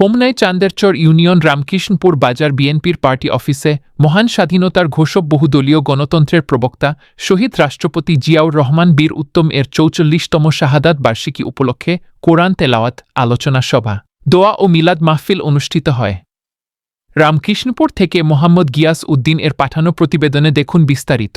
হোমনায় Chandarchar union Ramkrishnapur বাজার বিএনপির party অফিসে মহান স্বাধীনতার ঘোষক বহুদলীয় গণতন্ত্রের প্রবক্তা শহীদ রাষ্ট্রপতি জিয়াউর রহমান বীর উত্তম এর চৌচল্লিশতম শাহাদাত বার্ষিকী উপলক্ষে কোরআন তেলাওয়াত আলোচনা সভা। দোয়া ও মিলাদ মাহফিল অনুষ্ঠিত হয়। রামকৃষ্ণপুর থেকে মোহাম্মদ গিয়াস উদ্দিন এর পাঠানো প্রতিবেদনে দেখুন বিস্তারিত।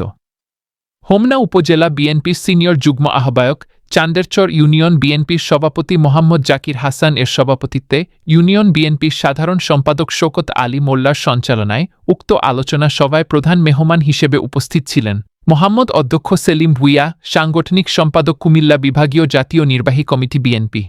হোমনা উপজেলা বিএনপির সিনিয়র যুগ্ম আহ্বায়ক, চান্দেরচর ইউনিয়ন বিএনপির সভাপতি মোহাম্মদ জাকির হাসান এর সভাপতিত্বে ইউনিয়ন বিএনপির সাধারণ সম্পাদক শোকত আলী মোল্লার সঞ্চালনায় উক্ত আলোচনা সভায় প্রধান মেহমান হিসেবে উপস্থিত ছিলেন। মোহাম্মদ অধ্যক্ষ সেলিম ভুইয়া, সাংগঠনিক সম্পাদক কুমিল্লা বিভাগীয় জাতীয় নির্বাহী কমিটি বিএনপি।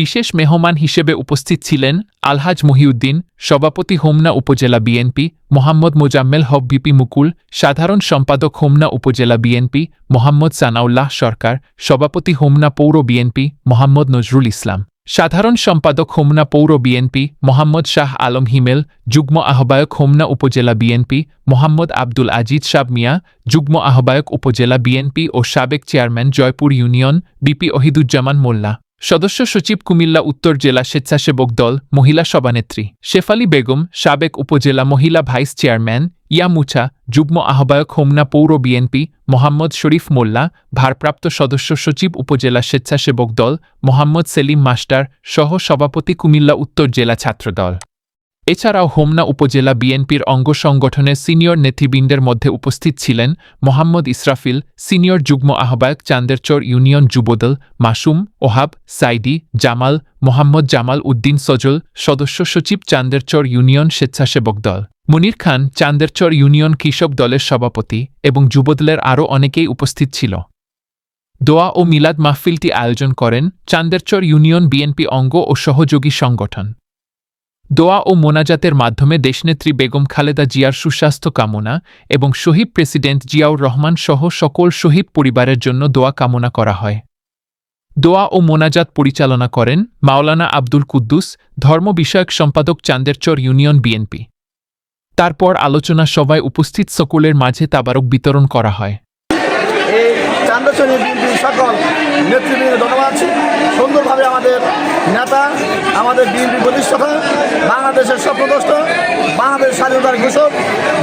বিশেষ মেহমান হিসেবে উপস্থিত ছিলেন আলহাজ মহিউদ্দিন, সভাপতি হোমনা উপজেলা বিএনপি, মোহাম্মদ মোজাম্মেল হক বিপি মুকুল, সাধারণ সম্পাদক হোমনা উপজেলা বিএনপি, মোহাম্মদ সানাউল্লাহ সরকার, সভাপতি হোমনা পৌর বিএনপি, মোহাম্মদ নজরুল ইসলাম। সাধারণ সম্পাদক হোমনা পৌর বিএনপি, মোহাম্মদ শাহ আলম হিমেল, যুগ্ম আহ্বায়ক হোমনা উপজেলা বিএনপি, মোহাম্মদ আব্দুল আজিজ সাব মিয়া, যুগ্ম আহ্বায়ক উপজেলা বিএনপি ও সাবেক chairman Jaipur union, BP Ahiduzzaman Molla. সদস্য সচিব কুমিল্লা উত্তর জেলা স্বেচ্ছাসেবক দল, মহিলা সভানেত্রী শেফালি বেগম, সাবেক উপজেলা মহিলা ভাইস চেয়ারম্যান ইয়ামুছা যুগ্ম আহ্বায়ক হোমনা পৌর বিএনপি, মোহাম্মদ শরীফ মোল্লা, ভারপ্রাপ্ত সদস্য সচিব উপজেলা স্বেচ্ছাসেবক দল, মোহাম্মদ সেলিম মাস্টার সহ সভাপতি কুমিল্লা উত্তর জেলা ছাত্রদল। এছাড়াও হোমনা উপজেলা বিএনপির অঙ্গ সংগঠনের সিনিয়র নেতৃবৃন্দের মধ্যে উপস্থিত ছিলেন মোহাম্মদ ইসরাফিল, সিনিয়র যুগ্ম আহ্বায়ক চান্দেরচর ইউনিয়ন যুবদল মাসুম ওহাব, সাইদি, জামাল, মোহাম্মদ জামাল উদ্দিন সজল, সদস্য সচিব চান্দেরচর ইউনিয়ন স্বেচ্ছাসেবক দল। মনির খান চান্দেরচর ইউনিয়ন কৃষক দলের সভাপতি এবং যুবদলের আরও অনেকেই উপস্থিত ছিল। দোয়া ও মিলাদ মাহফিলটি আয়োজন করেন চান্দেরচর ইউনিয়ন বিএনপি অঙ্গ ও সহযোগী সংগঠন। দোয়া ও মোনাজাতের মাধ্যমে দেশনেত্রী বেগম খালেদা জিয়ার সুস্বাস্থ্য কামনা এবং শহীদ প্রেসিডেন্ট জিয়াউর রহমান সহ সকল শহীদ পরিবারের জন্য দোয়া কামনা করা হয়। দোয়া ও মোনাজাত পরিচালনা করেন মাওলানা আব্দুল কুদ্দুস, ধর্ম বিষয়ক সম্পাদক চান্দেরচর ইউনিয়ন বিএনপি। তারপর আলোচনা সভায় উপস্থিত সকলের মাঝে তাবারক বিতরণ করা হয়। সকল নেতৃবৃন্দ, ধন্যবাদ। সুন্দরভাবে আমাদের নেতা, আমাদের বিএনপি প্রতিষ্ঠাতা বাংলাদেশের স্বপ্নদ্রষ্ট বাংলাদেশ স্বাধীনতার ঘোষক,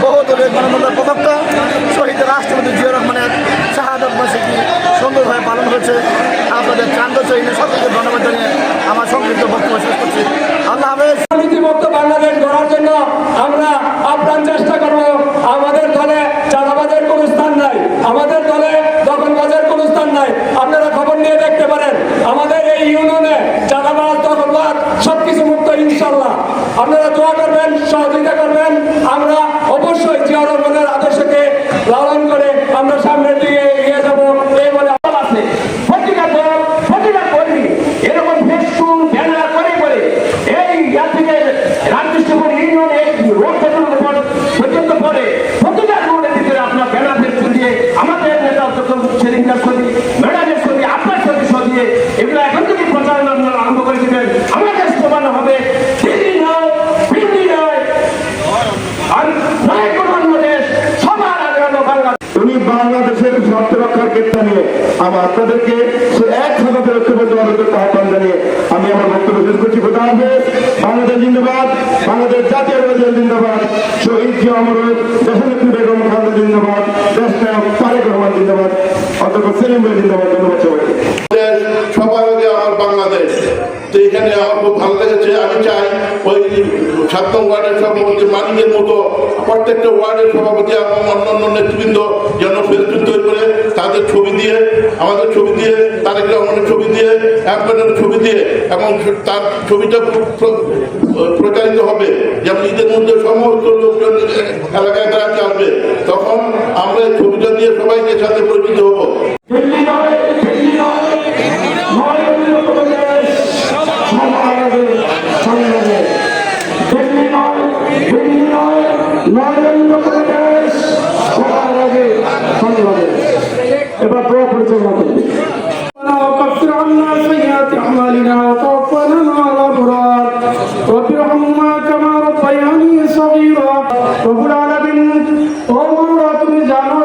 বহুদলীয় গণতন্ত্রের প্রবক্তা, শহীদ রাষ্ট্রপতি জিয়া রহমানের শাহাদত বার্ষিকী সুন্দরভাবে পালন হয়েছে, আপনাদের চান্দ চৈনে সকলকে ধন্যবাদ জানিয়ে আমার সংক্ষিপ্ত বক্তব্য শেষ করছি। আল্লাহ হাফেজ। বাংলাদেশ গড়ার জন্য আমরা আপনারা দোয়া করবেন সহযোগিতা করবেন। আমরা অবশ্যই জিয়া রহমানের আদর্শকে লালন করে আমরা সামনের দিকে এগিয়ে যাব এই বলে আমার আছে প্রতিটা দল প্রতিটা কর্মী এরকম ফেসবুক ব্যানার করে করে এই ইয়ার থেকে রামকৃষ্ণপুর ইউনিয়নে রোড পর্যন্ত পর্যন্ত পরে প্রতিটা রোডের ভিতরে আপনার ব্যানার ফেসবুক দিয়ে আমাদের নেতা যখন সেদিনকার ছবি ম্যাডামের ছবি আপনার ছবি সরিয়ে এগুলো এখন থেকে প্রচারণা আপনারা আরম্ভ করে দেবেন আমাদের সমান হবে দিল্লি নয় দিল্লি নয় আর নয় কোনো অন্য দেশ সবার আগে হলো বাংলাদেশ উনি বাংলাদেশের স্বার্থ রক্ষার ক্ষেত্রে নিয়ে আমার আপনাদেরকে এক হাজার ঐক্যবদ্ধ আহ্বান জানিয়ে আমি আমার বক্তব্য শেষ করছি। কোথা হবে বাংলাদেশ জিন্দাবাদ, বাংলাদেশ জাতীয় রাজনীতি জিন্দাবাদ, শহীদ জিয়া অমর দেশনেত্রী বেগম খালেদা জিন্দাবাদ দেশ নায়ক তারেক রহমান জিন্দাবাদ, অধ্যক্ষ সেলিম ভাই জিন্দাবাদ। ধন্যবাদ সবাইকে। সবার আগে আমার বাংলাদেশ। তো এখানে আমার খুব ভালো লেগেছে। আমি চাই ওই সাত ওয়ার্ডের সভাপতি মালিকের মতো প্রত্যেকটা ওয়ার্ডের সভাপতি এবং অন্যান্য নেতৃবৃন্দ তাদের ছবি দিয়ে আমাদের ছবি দিয়ে তারেক রহমানের ছবি দিয়ে একজনের ছবি দিয়ে এবং তার ছবিটা প্র- প্রচারিত হবে যেমন ঈদের মধ্যে সমস্ত লোকজন এলাকায় বেড়াতে আসবে তখন আমরা এই ছবিটা দিয়ে সবাইকে সাথে পরিচিত হব দিল্লি নয় وكفر عنا سيئات أعمالنا وتوفنا مع الأبرار رب ارحمهما كما ربياني صغيرا رب العالمين ও মনোরা তুমি জানো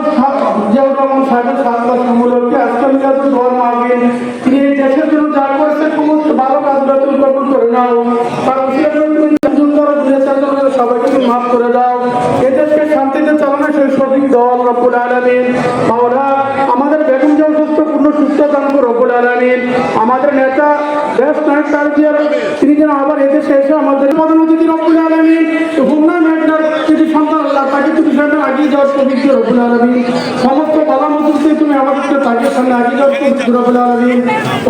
যেরকম সাহেবের সাতটা সম্মুলকে আজকে আমি এত দোয়া মাগেন তিনি এই দেশের জন্য যা করছে সমস্ত ভালো কাজগুলো তুমি কবুল করে নাও কারণ তুমি একজন ধরো দিয়েছেন সবাইকে তুমি মাফ করে দাও। এদেশকে শান্তিতে চালানো সেই সঠিক দল রব্বুল আলমিন। তিনি যেন আবার এতে শেষে আমাদের প্রধান অতিথি রব্বুল আলমী হুমনা ম্যাডার যদি সন্তান তাকে তুমি সামনে আগিয়ে যাওয়ার প্রবৃত্তি রব্বুল আলমী সমস্ত বালা মজুরকে তুমি আমাদেরকে তাকে সামনে আগিয়ে যাওয়ার প্রবৃত্তি রব্বুল আলমী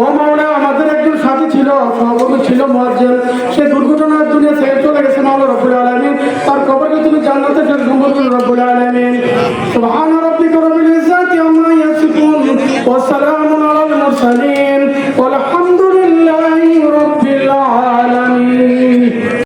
ও মাওলা, আমাদের একজন সাথী ছিল, সহকর্মী ছিল মহাজেল সে দুর্ঘটনার দুনিয়া ছেড়ে চলে গেছে, মাওলা রব্বুল আলমী তার কবরকে তুমি জান্নাতে সে সম্পর্ক রব্বুল আলমী সুবহান রব্বিকা রব্বিল ইজ্জাতি আম্মা ইয়াসিফুন। ওয়া